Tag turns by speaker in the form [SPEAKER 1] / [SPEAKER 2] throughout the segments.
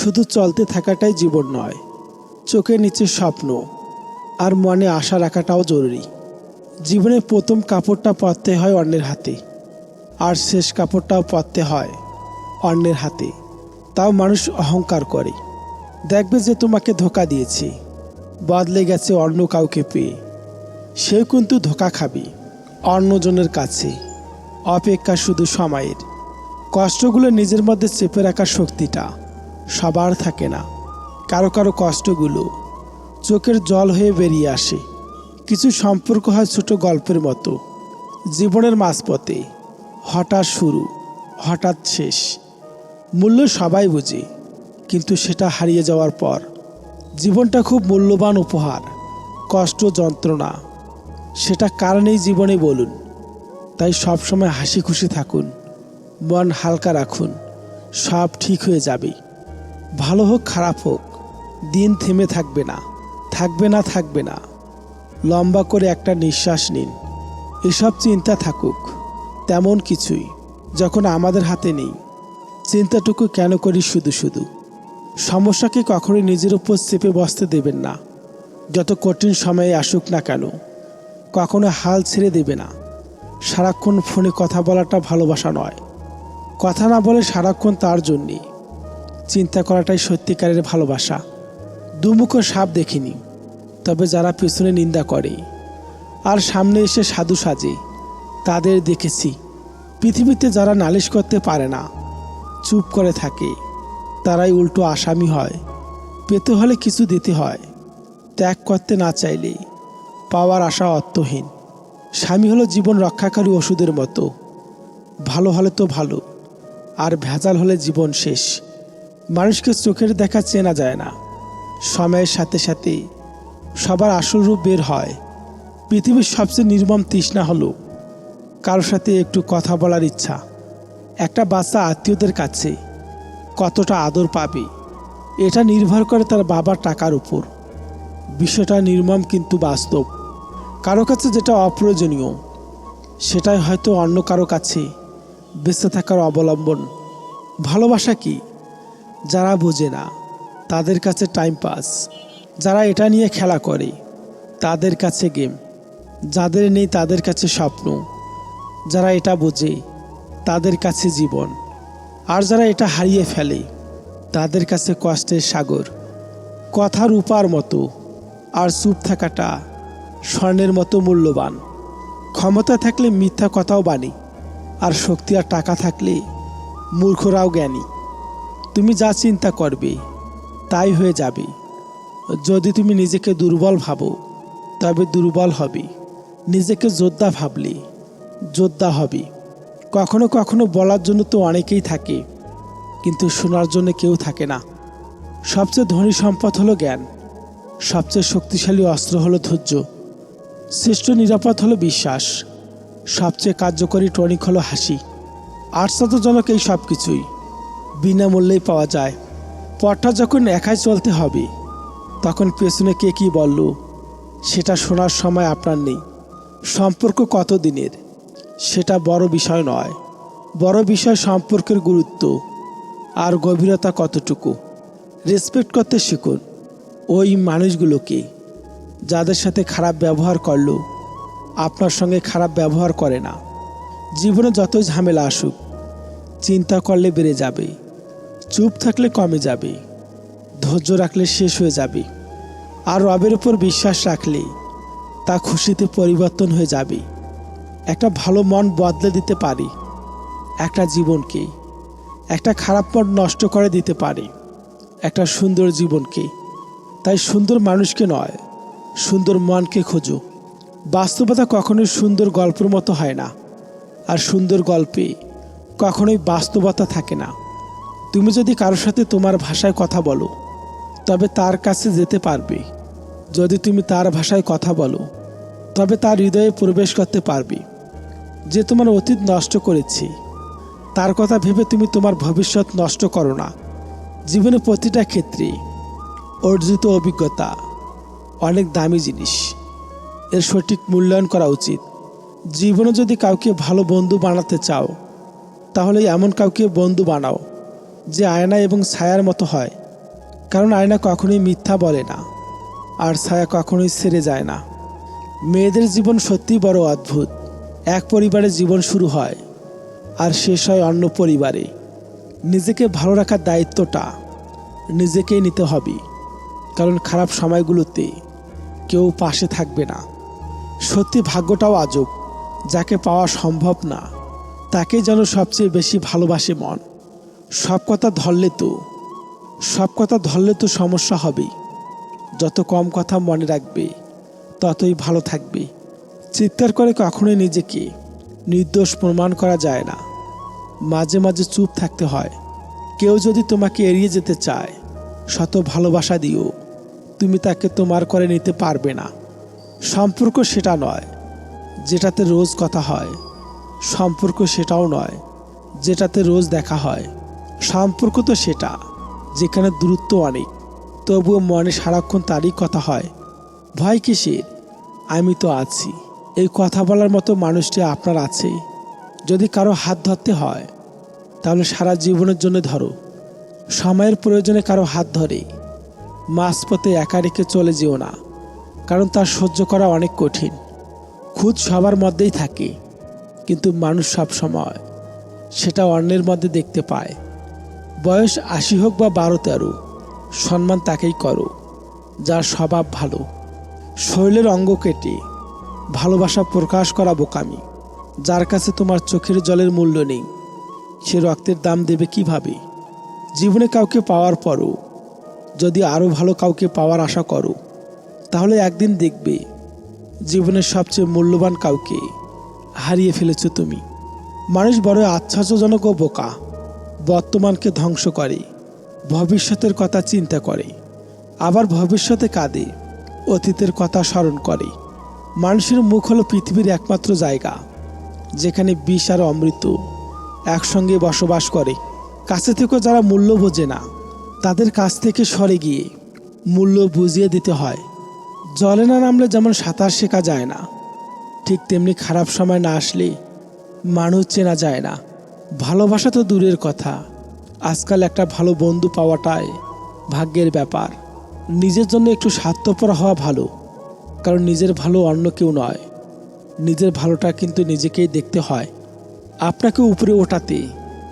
[SPEAKER 1] শুধু চলতে থাকাটাই জীবন নয়, চোখের নিচে স্বপ্ন আর মনে আশা রাখাটাও জরুরি। জীবনের প্রথম কাপড়টা পরতে হয় অন্যের হাতে, আর শেষ কাপড়টাও পরতে হয় অন্যের হাতে। তাও মানুষ অহংকার করে। দেখবে যে তোমাকে ধোকা দিয়েছে, বদলে গেছে অন্য কাউকে পেয়ে। সেও কিন্তু ধোকা খাবে অন্যজনের কাছে। অপেক্ষা শুধু সময়ের। কষ্টগুলো নিজের মধ্যে চেপে রাখার শক্তিটা। সবার থাকে না। কারও কারও কষ্টগুলো চোখের জল হয়ে বেরিয়ে আসে। কিছু সম্পর্ক হয় ছোট গল্পের মতো। জীবনের মাঝপথে হঠাৎ শুরু, হঠাৎ শেষ। মূল্য সবাই বুঝে, কিন্তু সেটা হারিয়ে যাওয়ার পর জীবনটা খুব মূল্যবান উপহার, কষ্ট, যন্ত্রণা। সেটা কারণেই জীবনে বলুন। তাই সবসময় হাসি খুশি থাকুন, মন হালকা রাখুন, সব ঠিক হয়ে যাবে। ভালো হোক, খারাপ হোক, দিন থেমে থাকবে না থাকবে না থাকবে না। লম্বা করে একটা নিঃশ্বাস নিন। এসব চিন্তা থাকুক, তেমন কিছুই, যখন আমাদের হাতে নেই। চিন্তাটুকু কেন করি শুধু শুধু? সমস্যাকে কখনোই নিজের উপর চেপে বসতে দেবেন না। যত কঠিন সময়ে আসুক না কেন, কখনো হাল ছেড়ে দেবে না। সারাক্ষণ ফোনে কথা বলাটা ভালোবাসা নয়। কথা না বলে সারাক্ষণ তার জন্যে চিন্তা করাটাই সত্যিকারের ভালোবাসা। দুমুখো সাপ দেখিনি, তবে যারা পেছনে নিন্দা করে, আর সামনে এসে সাধু সাজে, তাদের দেখেছি। পৃথিবীতে যারা নালিশ করতে পারে না, চুপ করে থাকে, তারাই উল্টো আসামি হয়, পেতে হলে কিছু দিতে হয়, ত্যাগ করতে না চাইলে, পাওয়ার আশা অর্থহীন। স্বামী হলো জীবন রক্ষাকারী ওষুধের মতো, ভালো হলে তো ভালো, আর ভেজাল হলে জীবন শেষ। মানুষকে চোখের দেখা চেনা যায় না। সময়ের সাথে সাথে সবার আসল রূপ বের হয়। পৃথিবীর সবচেয়ে নির্মম তৃষ্ণা হলো কারোর সাথে একটু কথা বলার ইচ্ছা। একটা বাচ্চা আত্মীয়দের কাছে কতটা আদর পাবে, এটা নির্ভর করে তার বাবার টাকার উপর। বিষয়টা নির্মম কিন্তু বাস্তব। কারও কাছে যেটা অপ্রয়োজনীয়, সেটাই হয়তো অন্য কারও কাছে বেঁচে থাকার অবলম্বন। ভালোবাসা কি? যারা বোঝে না, তাদের কাছে টাইম পাস যারা এটা নিয়ে খেলা করে, তাদের কাছে গেম যাদের নেই, তাদের কাছে স্বপ্ন। যারা এটা বোঝে, তাদের কাছে জীবন। আর যারা এটা হারিয়ে ফেলে, তাদের কাছে কষ্টের সাগর। কথার উপার মতো, আর চুপ থাকাটা স্বর্ণের মতো মূল্যবান। ক্ষমতা থাকলে মিথ্যা কথাও বাণী, আর শক্তি আর টাকা থাকলে মূর্খরাও জ্ঞানী। তুমি যা চিন্তা করবে, তাই হয়ে যাবে। যদি তুমি নিজেকে দুর্বল ভাবো, তবে দুর্বল হবে। নিজেকে যোদ্ধা ভাবলে, যোদ্ধা হবে। কখনো কখনো বলার জন্য তো অনেকেই থাকে, কিন্তু শোনার জন্য কেউ থাকে না। সবচেয়ে ধনী সম্পদ হলো জ্ঞান, সবচেয়ে শক্তিশালী অস্ত্র হলো ধৈর্য, শ্রেষ্ঠ নিরাপদ হলো বিশ্বাস, সবচেয়ে কার্যকরী টনিক হলো হাসি। আশ্চর্যজনক এই সব কিছুই বিনামূল্যেই পাওয়া যায়। পথটা যখন একাই চলতে হবে, তখন পেছনে কে কী বলল, সেটা শোনার সময় আপনার নেই। সম্পর্ক কত দিনের সেটা বড় বিষয় নয়। বড় বিষয় সম্পর্কের গুরুত্ব আর গভীরতা কতটুকু। রেসপেক্ট করতে শিখুন ওই মানুষগুলোকে, যাদের সাথে খারাপ ব্যবহার করল, আপনার সঙ্গে খারাপ ব্যবহার করে না। জীবনে যতই ঝামেলা আসুক, চিন্তা করলে বেড়ে যাবে। চুপ থাকলে কমে যাবে। ধৈর্য রাখলে শেষ হয়ে যাবে। আর রবের উপর বিশ্বাস রাখলে, তা খুশিতে পরিবর্তন হয়ে যাবে। একটা ভালো মন বদলে দিতে পারে, একটা জীবনকে, একটা খারাপ মন নষ্ট করে দিতে পারে, একটা সুন্দর জীবনকে। তাই সুন্দর মানুষকে নয়, সুন্দর মনকে খোঁজো। বাস্তবতা কখনোই সুন্দর গল্পের মতো হয় না, আর সুন্দর গল্পে কখনোই বাস্তবতা থাকে না। তুমি যদি কারোর সাথে তোমার ভাষায় কথা বলো, তবে তার কাছে যেতে পারবে। যদি তুমি তার ভাষায় কথা বলো, তবে তার হৃদয়ে প্রবেশ করতে পারবে। যে তোমার অতীত নষ্ট করেছে, তার কথা ভেবে তুমি তোমার ভবিষ্যৎ নষ্ট করো না। জীবনে প্রতিটা ক্ষেত্রে অর্জিত অভিজ্ঞতা অনেক দামি জিনিস। এর সঠিক মূল্যায়ন করা উচিত। জীবনে যদি কাউকে ভালো বন্ধু বানাতে চাও, তাহলে এমন কাউকে বন্ধু বানাও যে আয়না এবং ছায়ার মতো হয়, কারণ আয়না কখনোই মিথ্যা বলে না, আর ছায়া কখনোই ছেড়ে যায় না। মেয়েদের জীবন সত্যিই বড় অদ্ভুত। এক পরিবারে জীবন শুরু হয়, আর শেষ হয় অন্য পরিবারে। নিজেকে ভালো রাখার দায়িত্বটা নিজেকেই নিতে হবে, কারণ খারাপ সময়গুলোতে কেউ পাশে থাকবে না। সত্যি ভাগ্যটাও আজব, যাকে পাওয়া সম্ভব না তাকে যেন সবচেয়ে বেশি ভালোবাসে মন। সব কথা ধরলে তো, সব কথা ধরলে তো সমস্যা হবেই যত কম কথা মনে রাখবে, ততই ভালো থাকবে। চিৎকার করে কখনোই নিজেকে নির্দোষ প্রমাণ করা যায় না। মাঝে মাঝে চুপ থাকতে হয়। কেউ যদি তোমাকে এড়িয়ে যেতে চায়, শত ভালোবাসা দিও। তুমি তাকে তোমার করে নিতে পারবে না। সম্পর্ক সেটা নয়, যেটাতে রোজ কথা হয়। সম্পর্ক সেটাও নয়, যেটাতে রোজ দেখা হয়। সম্পর্ক তো সেটা, যেখানে দূরত্ব অনেক। তবুও মনে সারাক্ষণ তারই কথা হয়, ভয় কিসের? আমি তো আছি। এই কথা বলার মতো মানুষটি আপনার আছে। যদি কারও হাত ধরতে হয়, তাহলে সারা জীবনের জন্য ধরো। সময়ের প্রয়োজনে কারও হাত ধরে। মাঝপথে একা রেখে চলে যেও না, কারণ তার সহ্য করা অনেক কঠিন। খুদ সবার মধ্যেই থাকে, কিন্তু মানুষ সব সময় সেটা অন্যের মধ্যে দেখতে পায়। বয়স আশি হোক বা বারো তেরো, সম্মান তাকেই করো, যার স্বভাব ভালো। শরীরের অঙ্গ কেটে, ভালোবাসা প্রকাশ করা বোকামি, যার কাছে তোমার চোখের জলের মূল্য নেই, সে রক্তের দাম দেবে কীভাবে? জীবনে কাউকে পাওয়ার পরও, যদি আরও ভালো কাউকে পাওয়ার আশা করো, তাহলে একদিন দেখবে, জীবনের সবচেয়ে মূল্যবান কাউকে হারিয়ে ফেলেছ তুমি। মানুষ বড় আশ্চর্যজনক ও বোকা। বর্তমানকে ধ্বংস করে, ভবিষ্যতের কথা চিন্তা করে, আবার ভবিষ্যতে কাঁদে, অতীতের কথা স্মরণ করে। মানুষের মুখ হলো পৃথিবীর একমাত্র জায়গা, যেখানে বিষ আর অমৃত একসঙ্গে বসবাস করে। কাছে থেকেও যারা মূল্য বোঝে না, তাদের কাছ থেকে সরে গিয়ে মূল্য বুঝিয়ে দিতে হয়। জলে না নামলে যেমন সাঁতার শেখা যায় না, ঠিক তেমনি খারাপ সময় না আসলে মানুষ চেনা যায় না। ভালোবাসা তো দূরের কথা। আজকাল একটা ভালো বন্ধু পাওয়াটাই ভাগ্যের ব্যাপার। নিজের জন্য একটু স্বার্থপর হওয়া ভালো, কারণ নিজের ভালো অন্য কেউ নয়। নিজের ভালোটা কিন্তু নিজেকেই দেখতে হয়। আপনাকে উপরে ওঠাতে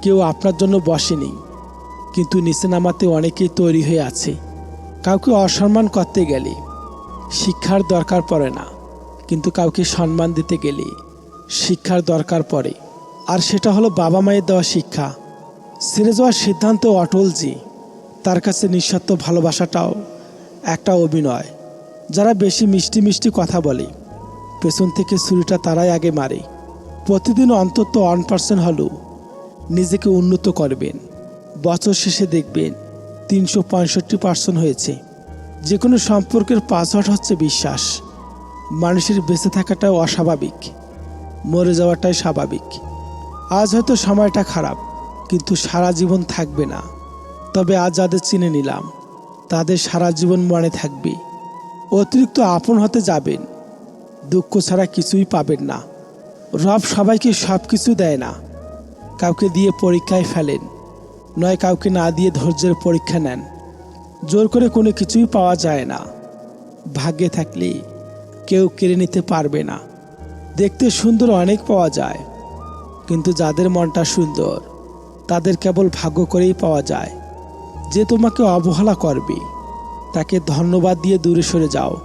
[SPEAKER 1] কেউ আপনার জন্য বসেনি, কিন্তু নিচে নামাতে অনেকেই তৈরি হয়ে আছে। কাউকে অসম্মান করতে গেলে শিক্ষার দরকার পড়ে না, কিন্তু কাউকে সম্মান দিতে গেলে শিক্ষার দরকার পড়ে। আর সেটা হলো বাবা মায়ের দেওয়া শিক্ষা। ছেড়ে যাওয়ার সিদ্ধান্ত অটলজি। তার কাছে নিঃস্বার্থ ভালোবাসাটাও একটা অভিনয়, যারা বেশি মিষ্টি মিষ্টি কথা বলে। পেছন থেকে ছুরিটা তারাই আগে মারে। প্রতিদিন অন্তত ওয়ান পার্সেন্ট হলেও নিজেকে উন্নত করবেন। বছর শেষে দেখবেন তিনশো পঁয়ষট্টি পার্সেন্ট হয়েছে। যে কোনো সম্পর্কের পাসওয়ার্ড হচ্ছে বিশ্বাস। মানুষের বেঁচে থাকাটাও অস্বাভাবিক। মরে যাওয়াটাই স্বাভাবিক। আজ হয়তো সময়টা খারাপ, কিন্তু সারা জীবন থাকবে না। তবে আজ যাদের চিনে নিলাম, তাদের সারা জীবন মনে থাকবে। অতিরিক্ত আপন হতে যাবেন, দুঃখ ছাড়া কিছুই পাবেন না। রব সবাইকে সব কিছু দেয় না। কাউকে দিয়ে পরীক্ষায় ফেলেন, নয় কাউকে না দিয়ে ধৈর্যের পরীক্ষা নেন। জোর করে কোনো কিছুই পাওয়া যায় না। ভাগ্যে থাকলে কেউ কেড়ে নিতে পারবে না। দেখতে সুন্দর অনেক পাওয়া যায়। কিন্তু যাদের মনটা সুন্দর, তাদের কেবল ভাগ্য করেই পাওয়া যায়। যে তোমাকে অবহেলা করবে, তাকে ধন্যবাদ দিয়ে দূরে সরে যাও,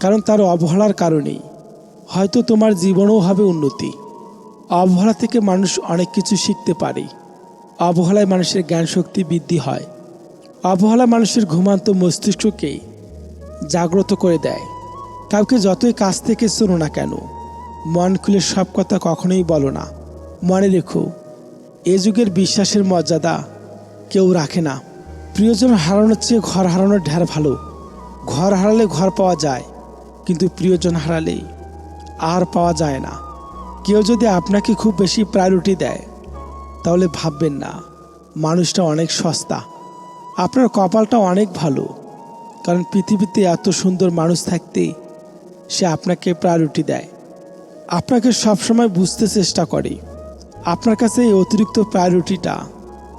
[SPEAKER 1] কারণ তার অবহেলার কারণেই হয়তো তোমার জীবনেও হবে উন্নতি। অবহেলা থেকে মানুষ অনেক কিছু শিখতে পারে। অবহেলায় মানুষের জ্ঞান শক্তি বৃদ্ধি হয়। অবহেলা মানুষের ঘুমান্ত মস্তিষ্ককে জাগ্রত করে দেয়। কাউকে যতই কাছ থেকে শোনো না কেন, মন খুলে সব কথা কখনোই বলো না। মনে রেখো, এ যুগের বিশ্বাসের মর্যাদা কেউ রাখে না। প্রিয়জন হারানোর চেয়ে ঘর হারানোর ঢের ভালো। ঘর হারালে ঘর পাওয়া যায়, কিন্তু প্রিয়জন হারালে আর পাওয়া যায় না। কেউ যদি আপনাকে খুব বেশি প্রায়োরিটি দেয়, তাহলে ভাববেন না, মানুষটা অনেক সস্তা। আপনার কপালটা অনেক ভালো, কারণ পৃথিবীতে এত সুন্দর মানুষ থাকতে সে আপনাকে প্রায়োরিটি দেয়। আপনাকে সবসময় বুঝতে চেষ্টা করে। আপনার কাছে এই অতিরিক্ত প্রায়োরিটিটা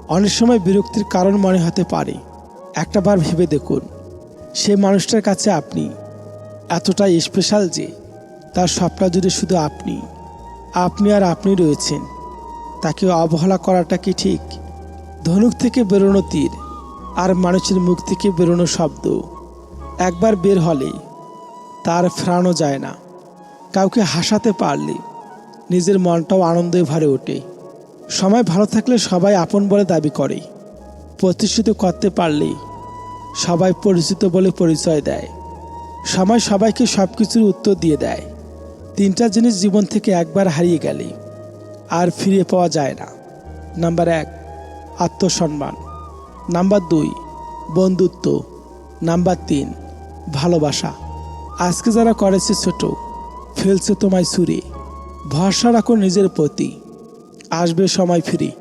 [SPEAKER 1] অনেক সময় বিরক্তির কারণ মনে হতে পারে। একটাবার ভেবে দেখুন সে মানুষটার কাছে আপনি এতটাই স্পেশাল যে তার সবটা জুড়ে শুধু আপনি আপনি আর আপনি রয়েছেন, তাকে অবহেলা করাটা কি ঠিক? ধনুক থেকে বেরোনো তীর আর মানুষের মুখ থেকে বেরোনো শব্দ একবার বের হলে তার ফেরানো যায় না। কাউকে হাসাতে পারলে নিজের মনটাও আনন্দে ভরে ওঠে। সময় ভালো থাকলে সবাই আপন বলে দাবি করে। প্রতিষ্ঠিত করতে পারলে সবাই পরিচিত বলে পরিচয় দেয়। সময় সবাইকে সব কিছুর উত্তর দিয়ে দেয়। তিনটা জিনিস জীবন থেকে একবার হারিয়ে গেলে আর ফিরে পাওয়া যায় না। নাম্বার এক, আত্মসম্মান। নাম্বার দুই, বন্ধুত্ব। নাম্বার তিন, ভালোবাসা। আজকে যারা করেছে ছোট, ফেলছে তোমায় সুরে ভরসা রাখো নিজের প্রতি। আসবে সময় ফিরে।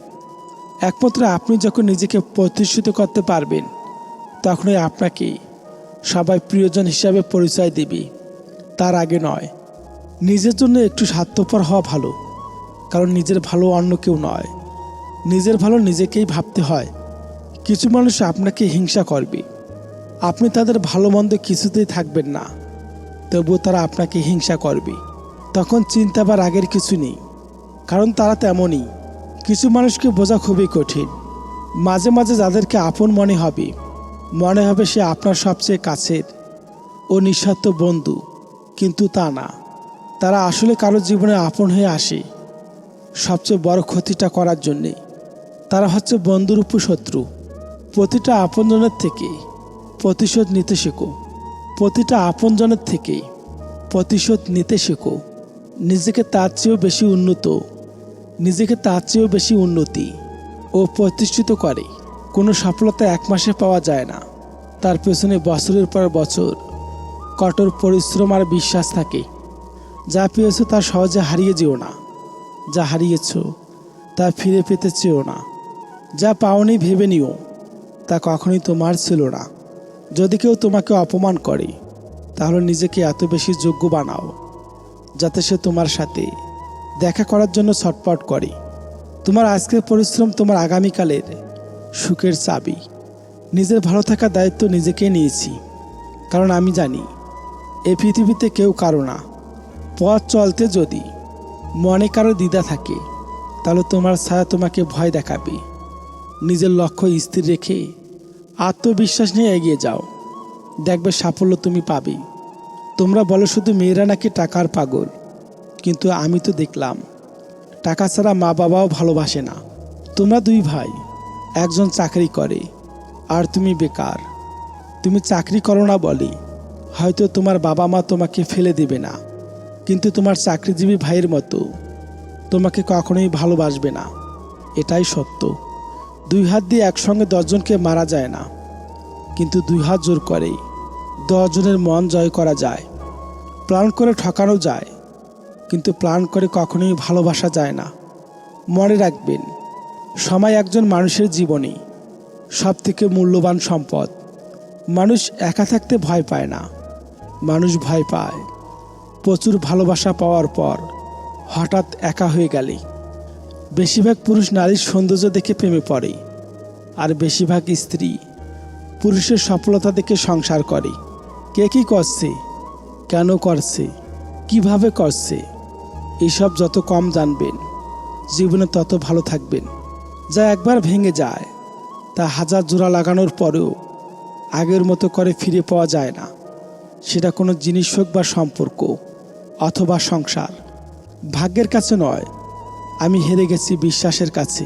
[SPEAKER 1] একমাত্র আপনি যখন নিজেকে প্রতিষ্ঠিত করতে পারবেন, তখনই আপনাকে সবাই প্রিয়জন হিসাবে পরিচয় দেবে। তার আগে নয়, নিজের জন্য একটু স্বার্থপর হওয়া ভালো, কারণ নিজের ভালো অন্য কেউ নয়। নিজের ভালো নিজেকেই ভাবতে হয়। কিছু মানুষ আপনাকে হিংসা করবে। আপনি তাদের ভালো মন্দ কিছুতেই থাকবেন না, তবুও তারা আপনাকে হিংসা করবে। তখন চিন্তা বা রাগের কিছু নেই, কারণ তারা তেমনই। কিছু মানুষকে বোঝা খুবই কঠিন। মাঝে মাঝে যাদেরকে আপন মনে হবে মনে হবে সে আপনার সবচেয়ে কাছের ও নিঃস্বার্থ বন্ধু, কিন্তু তা না। তারা আসলে কারও জীবনে আপন হয়ে আসে, সবচেয়ে বড় ক্ষতিটা করার জন্যে। তারা হচ্ছে বন্ধুর উপশত্রু প্রতিটা আপনজনের থেকে প্রতিশোধ নিতে শেখো। প্রতিটা আপনজনের থেকে প্রতিশোধ নিতে শেখো। নিজেকে তার চেয়েও বেশি উন্নত, নিজেকে তার চেয়েও বেশি উন্নতি ও প্রতিষ্ঠিত করে। কোনো সফলতা এক মাসে পাওয়া যায় না। তার পেছনে বছরের পর বছর কঠোর পরিশ্রম আর বিশ্বাস থাকে। যা পেয়েছ তা সহজে হারিয়ে যেও না। যা হারিয়েছ তা ফিরে পেতে চেও না। যা পাওনি ভেবে নিও। তা কখনোই তোমার ছিল না। যদি কেউ তোমাকে অপমান করে, তাহলে নিজেকে এত বেশি যোগ্য বানাও। যাতে সে তোমার সাথে দেখা করার জন্য ছটপট করে। তোমার আজকের পরিশ্রম তোমার আগামীকালের সুখের চাবি। নিজের ভালো থাকার দায়িত্ব নিজেকে নিয়েছি। কারণ আমি জানি এই পৃথিবীতে কেউ কারও না। পথ চলতে যদি মনে কারও দ্বিধা থাকে, তাহলে তোমার ছায়া তোমাকে ভয় দেখাবে। নিজের লক্ষ্য স্থির রেখে আত্মবিশ্বাস নিয়ে এগিয়ে যাও। দেখবে সাফল্য তুমি পাবে। তোমরা বলো শুধু মেয়েরা নাকি টাকার পাগল? কিন্তু আমি তো দেখলাম, টাকা ছাড়া মা বাবাও ভালোবাসে না। তোমরা দুই ভাই, একজন চাকরি করে, আর তুমি বেকার। তুমি চাকরি করো না বলে, হয়তো তোমার বাবা মা তোমাকে ফেলে দেবে না। কিন্তু তোমার চাকরিজীবী ভাইয়ের মতো, তোমাকে কখনোই ভালোবাসবে না। এটাই সত্য। দুই হাত দিয়ে একসঙ্গে দশজনকে মারা যায় না। কিন্তু দুই হাত জোর করে দশজনের মন জয় করা যায়। প্ল্যান করে ঠকানো যায়, কিন্তু প্ল্যান করে কখনোই ভালোবাসা যায় না। মনে রাখবেন, সময় একজন মানুষের জীবনে সব থেকে মূল্যবান সম্পদ। মানুষ একা থাকতে ভয় পায় না। মানুষ ভয় পায়, প্রচুর ভালোবাসা পাওয়ার পর হঠাৎ একা হয়ে গেলে। বেশিরভাগ পুরুষ নারীর সৌন্দর্য দেখে প্রেমে পড়ে, আর বেশিরভাগ স্ত্রী পুরুষের সফলতা দেখে সংসার করে। কে কী করছে? কেন করছে? কীভাবে করছে? এসব যত কম জানবেন, জীবনে তত ভালো থাকবেন। যা একবার ভেঙে যায়, তা হাজার জোড়া লাগানোর পরেও আগের মতো করে ফিরে পাওয়া যায় না। সেটা কোনো জিনিস হোক বা সম্পর্ক অথবা সংসার। ভাগ্যের কাছে নয়, আমি হেরে গেছি বিশ্বাসের কাছে।